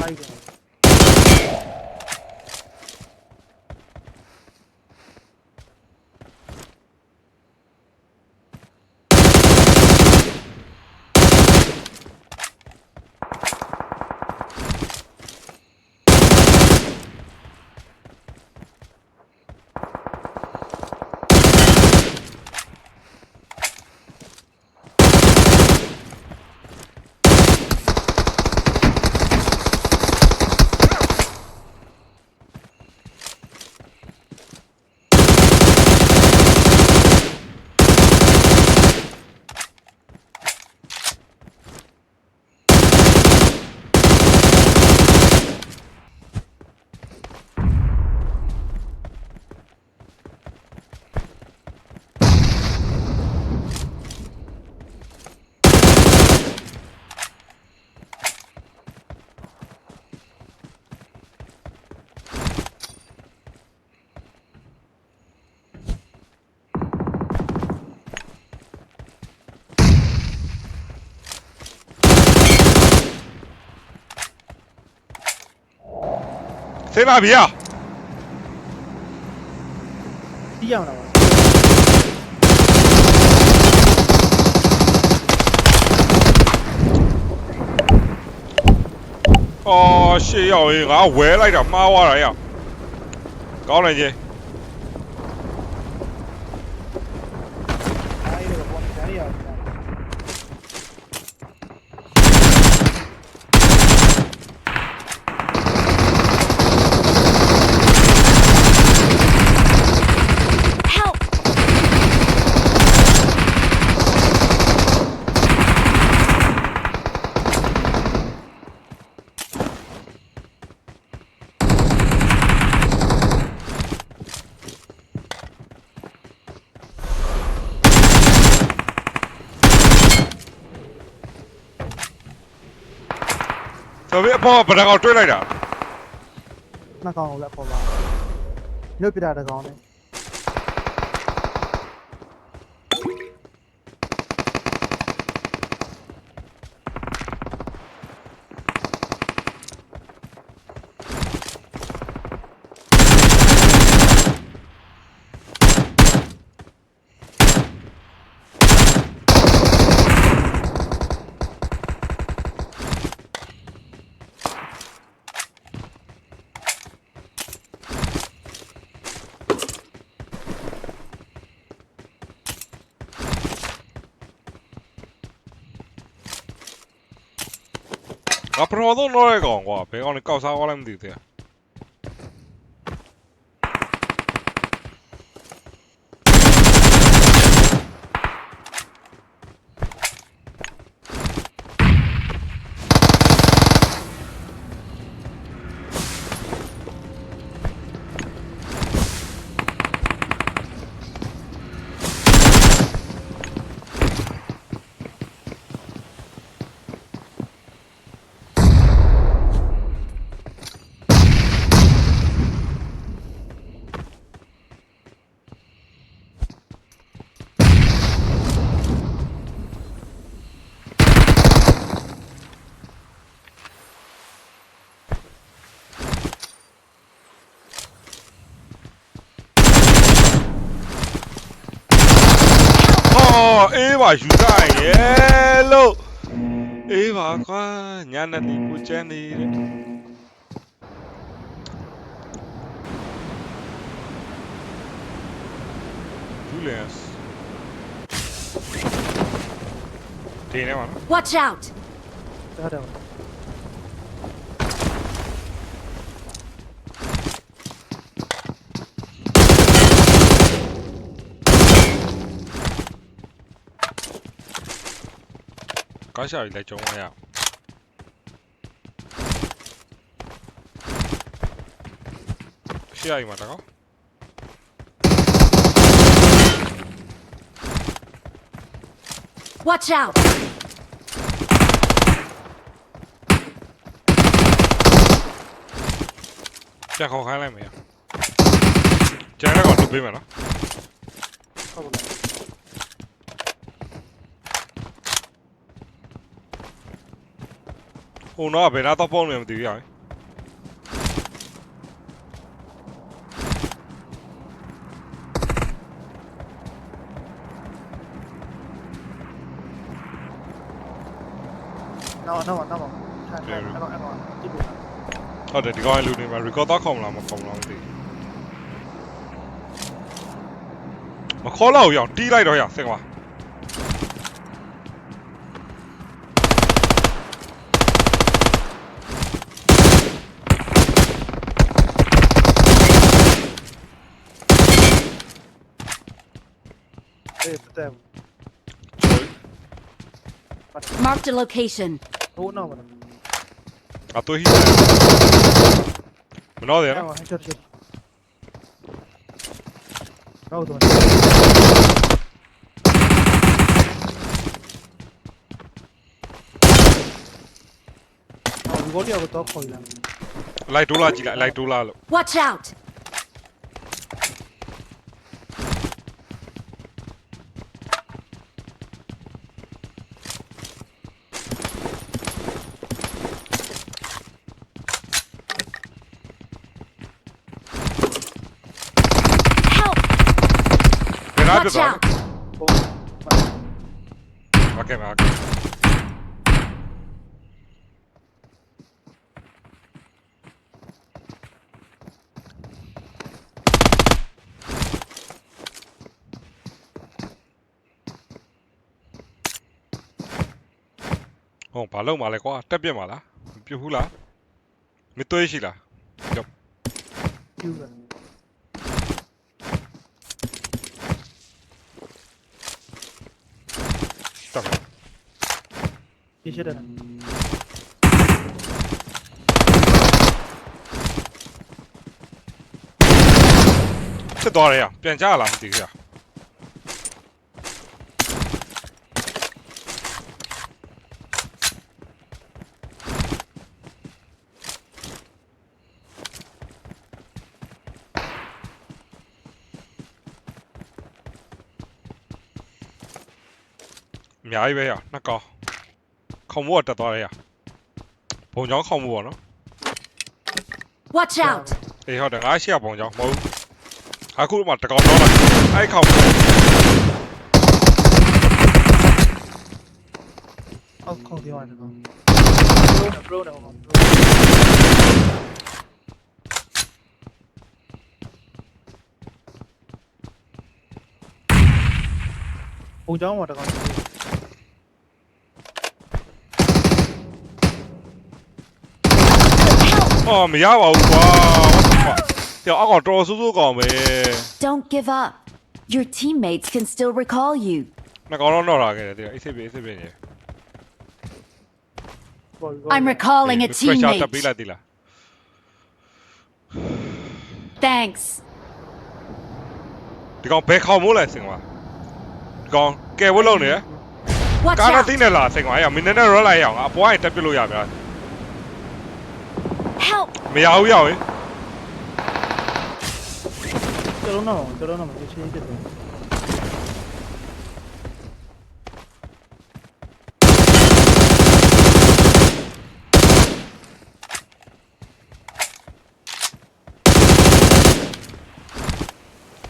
ဖို ဆေးလာပြီอ่ะတီးရအောင်လားအော်ရှေ့ရောက်ရင်ငါဝဲလိုက်တာမှားသွားတာရကောင်းတယ်ကြီး အားရတော့ပေါ်နေကြရအောင် Help! ဆိုပြီးအပေါ်ကဗဒကောင်တွေးလိုက်တာနှစ်ကောင်ကိုလည်းပေါ်ပါမြုပ်ပြတာတစ်ကောင်နဲ့ ငါပထမဆုံးတော့ရကောင်ကွာဘယ်ကောင်လဲကောက်စားသွားလိုက်မသိသေးဘူး အော်အေးပါယူဆိုင်ရဲ့လို့အေးပါကွာညာနေဒီကိုချမ်းနေတဲ့ဂျူလီယပ်ဒီနေမှာနော် Watch out! တတ် ကားရှာကြီးလည်းကျုံရအောင်ရှေ့အိမ်မှာတကော Watch out! ပြန်ခေါ်ခိုင်းလိုက်မယ်ကျန်တဲ့ကောင်လုပ်ပေးမယ်နော်ုံတော့ဘယ်နာတော့ပေါင်းနေမသိဘူးရယ်နောက်နောက်နောက်ထားထားအဲ့တော့အဲ့တော့ကြည့်ပါဟုတ်တယ်ဒီကောင်ကလူနေမှာ record တော့ခေါမလားမခေါမလားမသိဘူးမခေါ်တော့ရအောင်တီးလိုက်တော့ရအောင်စင်ကွာ အေးတဲ့ Marked a location. ဟိုနောက်ပါလားအတူဟီမနော်တယ်အဲ့နော်ဟိုချက်ချက်ဟုတ်တော့အော်ဒီဘောတရားကိုတော့ခေါ်လာလိုက်ဒိုးလာကြည့်လိုက်လိုက်ဒိုးလာလို့ Watch out! ဘယ်နာပြ Watch သွား out! ဟို ခဲ့ပါဟုတ်ကဲ့ဟုတ်ဘာလုံးပါလဲကွာတက်ပြက်ပါလားပြုတ်ဘူးလားမတွေးရှိလားပြုတ်ပြုတ် ဒီချက်တယ်ဖြစ်သွားတယ်ရ ခုံမို့ကတက်သွားတယ်ရဘုံချောင်းခုံမို့ပေါ့နော် Watch out! အေးဟုတ်တယ်ငါရှိရဘုံချောင်းမဟုတ်ဘူးအခုမှတကောင်တော့လိုက်အဲ့ခုံမို့အောက်ခေါင်းပြောရတယ်ကော bro bro တော့ဘုံကြောင်းမှာတကောင် ဟောမရပါဘူးကွာ what the fuck တရားအောက်ကောင်တော်ဆိုးဆိုးကောင်ပဲ Don't give up. Your teammates can still recall you. နှစ်ကောင်တော့တော့လာခဲ့တယ်တရားအိတ်စိပ်ပဲအိတ်စိပ်ပဲနေ I'm recalling a တက်ပေး teammate. လိုက်သေးလား Thanks. ဒီကောင်ဘယ်ခေါင်မို့လဲစင်ကွာဒီကောင်ကဲဝတ်လုံးနေရ Watch ကားတော့ out! သိနေလားစင်ကွာအဲ့မင်းနဲ့ရောလိုက်ရအောင်အပွားရင်တက်ပြလို့ရဗျာ Help! မရဘူးရောက်ရင်ကျွန်တော်တော့ကျွန်တော်တော့မသိချင်းဖြစ်တယ်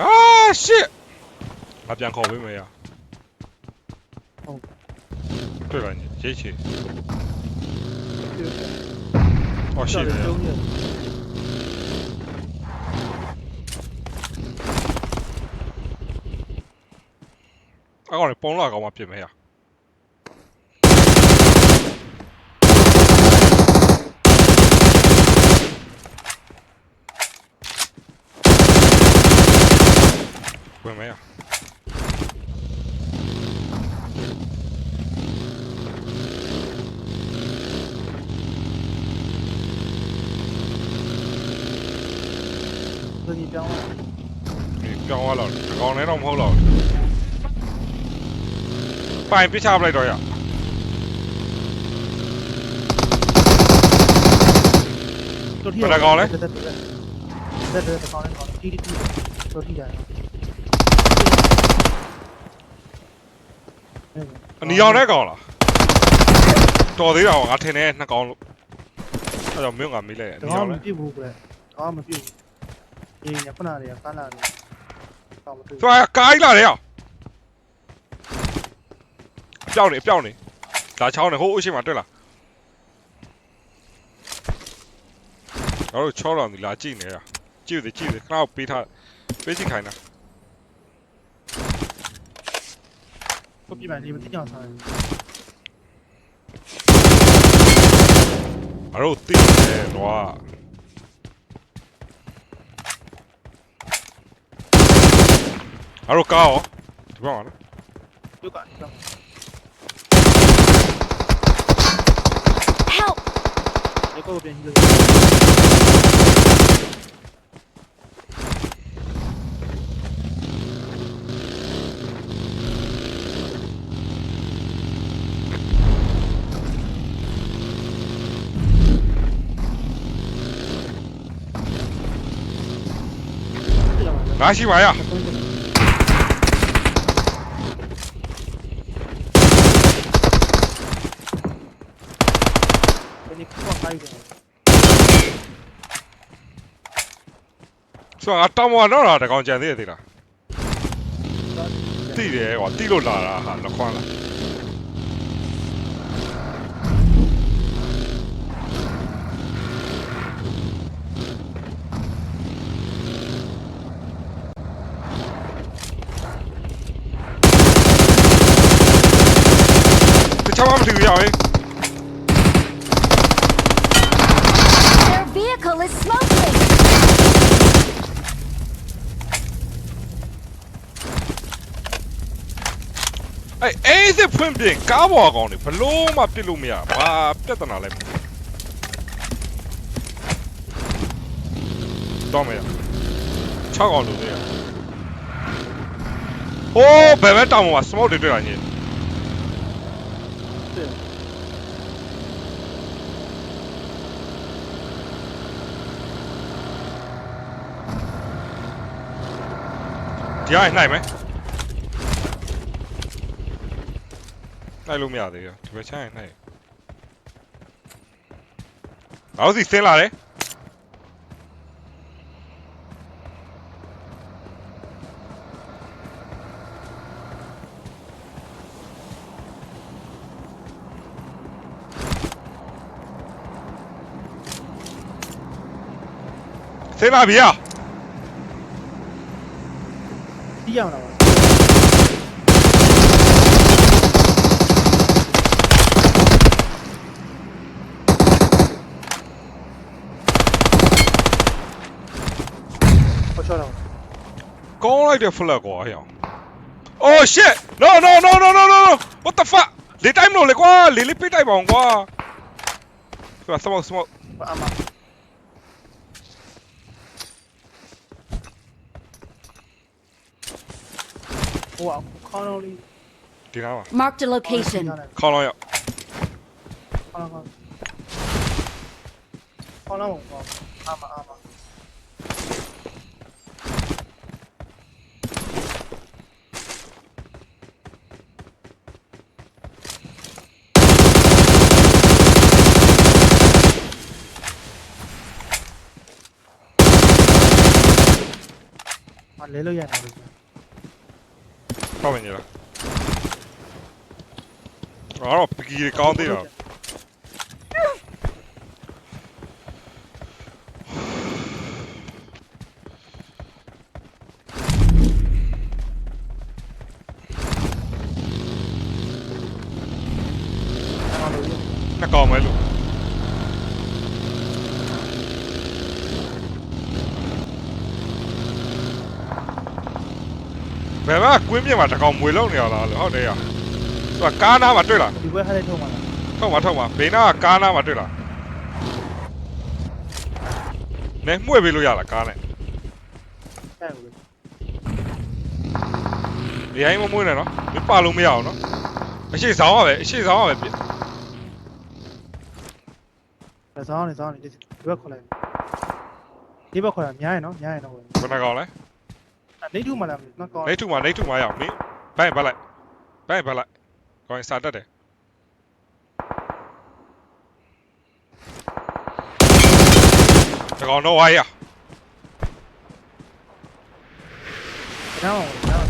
အာ shit ငါပြန်ခေါ်ပေးမယ်ရတွေ့ပါညီရေး ချေအော်ရှိတယ်ကျုံးနေအကောင်လည်းပုံလာကောင်မှပြင်မယ်ရဝင်မယ်ရ ပြောင်းဒီပြောင်းသွားတော့အကောင်လည်းတော့မဟုတ်တော့ဘူးပိုင်ပြချပလိုက်တော့ရတို့ထိတက်တက်တက်တက်ကောင်းနေကောင်းတီးတီးတို့ထိရတယ်အနီအောင်တဲ့ကောင်လားတော်သေးတာကငါထင်တယ်နှစ်ကောင်လို့အဲ့တော့မင်းကမေးလိုက်တယ်အနီကောအောင်င်းမလဲ ပြစ်ဘူးကွကောင်းမပြစ်ဘူး အေးခုနကတည်းကကားလာတယ်တော့မတွေ့ဆိုဘူးတော့ကားကြီးလာတယ်အောင်အပြောင်းနေအပြောင်းနေဒါချောင်းနေဟိုးအရှိမတွေ့လားငါတို့ချောတော်ဒီလာကြည့်နေတာကြည့်တယ်ကြည့်တယ်ခဏပေးထားပေးကြည့်ခိုင်းတာကိုပြပါလေမသိကြအောင်ဆောင်းငါတို့တိတယ်တော့ ငါတို့ကားရောဒီဘက်မှာနော်ပြုတ်ကနေတော့ Help! ဒီကိုပြန်ကြည့်လို့ငါရှိပါရ ဒီနေ့ကတော့ခိုင်းတယ် ဆိုတော့ငါတောင်းမတော့တာတကောင်ကြံသေးရသေးလားသိတယ်ကွာတိလို့လာတာဟာလခွမ်းလားတခြားမမသိဘူးရအောင် အဲ့အေးစစ်ဖွင့်ပြင်ကားပေါ်ကောင်နေဘလို့မှပြစ်လို့မရဘာပြဿနာလဲမသိဘူးတော့မရ6ကောင်လို့သေးရဟိုးဘယ်ဘက်တောင်မှာ smoke တွေတွေ့တာညင်ဒီအိုင်နိုင်မယ် နိုင်လို့မရသေးဘူးဒီဘက်ချမ်း ရင်နိုင်ငါတို့စီဆင်းလာတယ်ဆင်းလာပြီอ่ะတီးရအောင်လားဟောချောတော့ကောင်းလိုက်တဲ့ flag ကွာဟဲ့အောင် Oh shit no no no no no no no what the fuck လေတိုင်းမလို့လေကွာလေလေးပိတ်တိုက်ပါအောင်ကွာဆိုတော့ smoke smoke အမဟိုခေါင်းလုံးလေးဒီနားမှာ Marked a location. ခေါင်းလောက်ရောက်ခေါင်းလုံးခေါင်းလုံးခေါင်းအမအမ မလဲလို့ရတယ်လို့ဖောက်ဝင်ကြလားအော်ပကီကောင်းသေးတာနှစ်ကောင်ပဲလို့ဘ ယ်မှာကွင်းပြင်မှာတစ်ကောင်မွေလုံးနေရလားလို့ဟုတ်တယ်ရသူကကားနားမှာတွေ့လားဒီဘက်ဟဲ့လေးထုံးပါလားထောက်ပါထောက်ပါဘေးနားကကားနားမှာတွေ့လားနဲမှု့ပေးလို့ရလားကားနဲ့အဲ့လိုဒီအိမ်မမွေးနဲ့နော်မင်းပါလို့မရအောင်နော်အရှိဆောင်ရပဲအရှိဆောင်ရပဲပြပဲစောင်းနေစောင်းနေဒီဘက်ခေါ်လိုက်ဒီဘက်ခေါ်တာများရနော်များရနော်ဘယ်နှကောင်လဲ နေထုမှလားနော်ကောင်းနေထုမှာနေထုမှာရအောင်မင်းဘိုင်ဘက်လိုက်ဘိုင်ဘက်လိုက်ကောင်းစာတက်တယ်တကောင်တော့ဝိုင်းရနောင်းနောင်း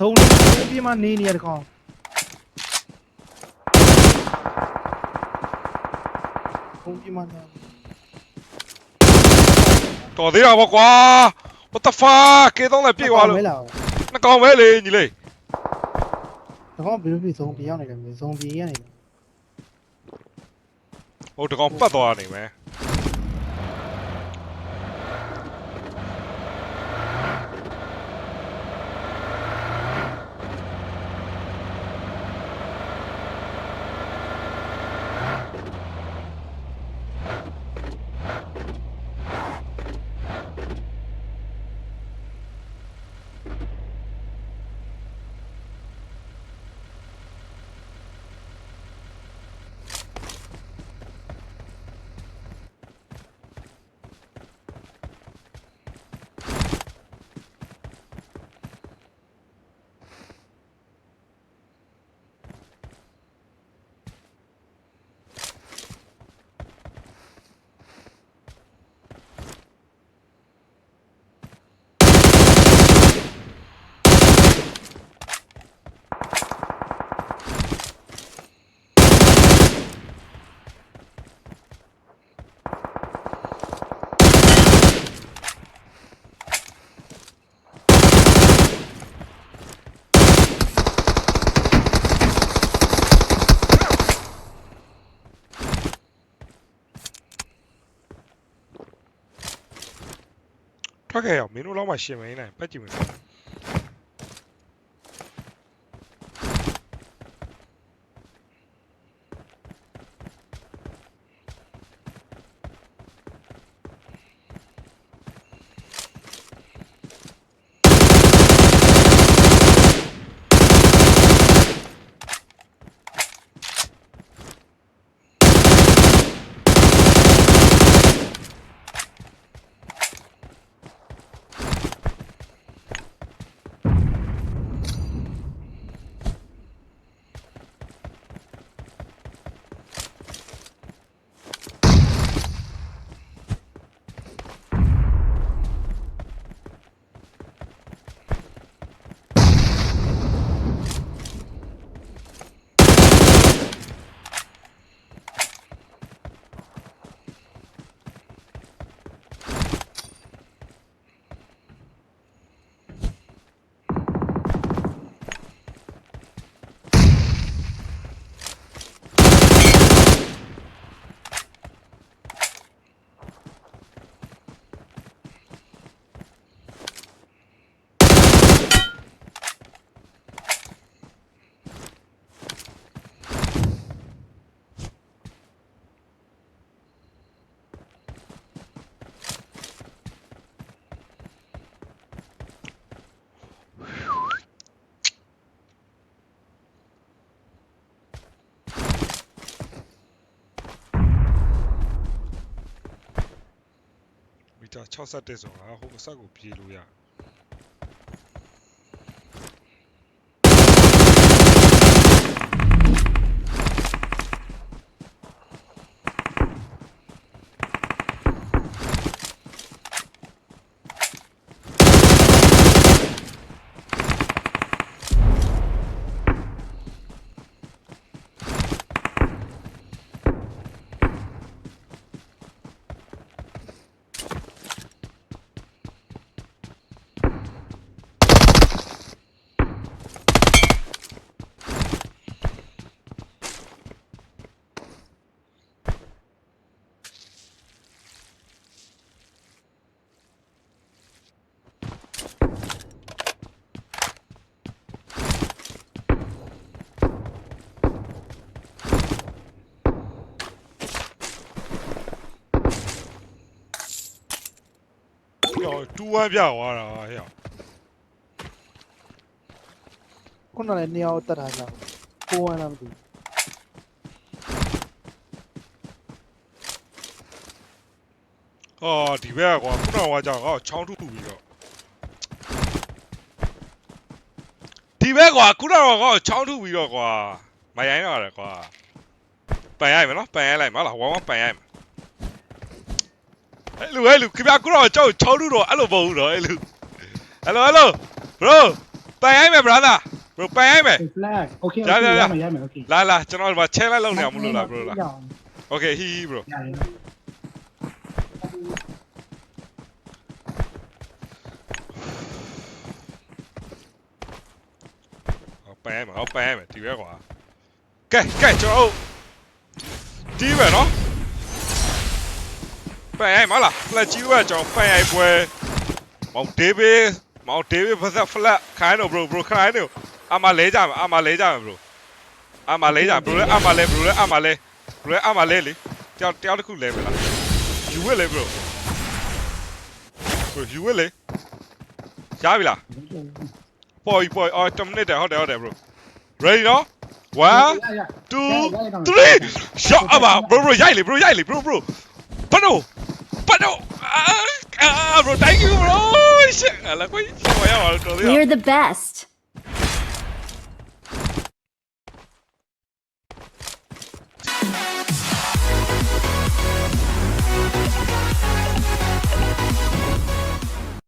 သုံးလေးပြမနေနေရတကောင်ုံးပြမနာ တော်သေးတာပေါ့ကွာ what the fuck ကေတော့လည်းပြေသွားလို့မဲလာနှကောင်ပဲလေညီလေးတော့ဘယ်လိုဖြစ်ဆုံးပြရောက်နေတယ်မြေဆုံးပြေရနေတယ်ဟိုတကောင်ပတ်သွားနေမယ် ထွက်ခဲ့ရအောင်မင်းတို့လောက်မှရှင်မင်းနိုင်ပတ်ကြည့်မယ် 61ဆိုတာဟိုအဆက်ကိုပြေးလို့ရဟော တူဝမ်းပြသွားတာဟဲ့ခုနလည်းနေရာကိုတတ်ထားကြကိုဝမ်းလားမသိဟာဒီဘက်ကကွာခုနကကြောင်ဟောချောင်းထုပြီးတော့ဒီဘက်ကွာခုနကဟောချောင်းထုပြီးတော့ကွာမရိုင်းတော့တယ်ကွာပန်ရိုက်မယ်နော်ပန်ရိုက်လိုက်မလားဝမ်းဝမ်းပန်ရိုက်မယ် အဲ့လိုအဲ့လိုခင်ဗျာခုနကကြောက်ချောင်းထုတော့အဲ့လိုမဟုတ်ဘူးတော့အဲ့လိုဟယ်လိုဟယ်လို bro ပန်ရိုက်မယ် brother bro ပန်ရိုက်မယ် flag okay Ja, okay ja, ja. ရမယ်ရမယ် okay လာလာကျွန်တော်ဒီမှာ channel လောက်နေအောင်မလို့လား bro လား Okay he he bro ရတယ်ဟောပန်းမယ်ဟောပန်းမယ်ဒီပဲကွာကဲကဲကျွန်တော်တို့ဒီပဲနော် ပန်းရိုက်မလားဖလက်ကြီးကကျွန်တော်ပန်းရိုက်ပွဲမောင်ဒေးဗစ်မောင်ဒေးဗစ်ဖက်ဖလက်ခိုင်းတော့ bro bro ခိုင်းတော့အမလဲကြမယ်အမလဲကြမယ် bro အမလဲကြ bro လဲအမလဲ bro လဲအမလဲ bro လဲအမလဲလေတယောက်တယောက်တစ်ခုလဲမလားယူဝဲလေ bro bro ယူဝဲလေရပြီလားပေါ်ပြီပေါ်ပြီအော်10မိနစ်တည်းဟုတ်တယ်ဟုတ်တယ် bro ready နော်1 2 3 shot အမ bro bro ရိုက်လေ bro ရိုက်လေ bro bro ဘတ်တော့ ဘတ်တော့အာ bro thank you bro shit အလာကိုရှေ့ရအောင်တော်သေး We're the best.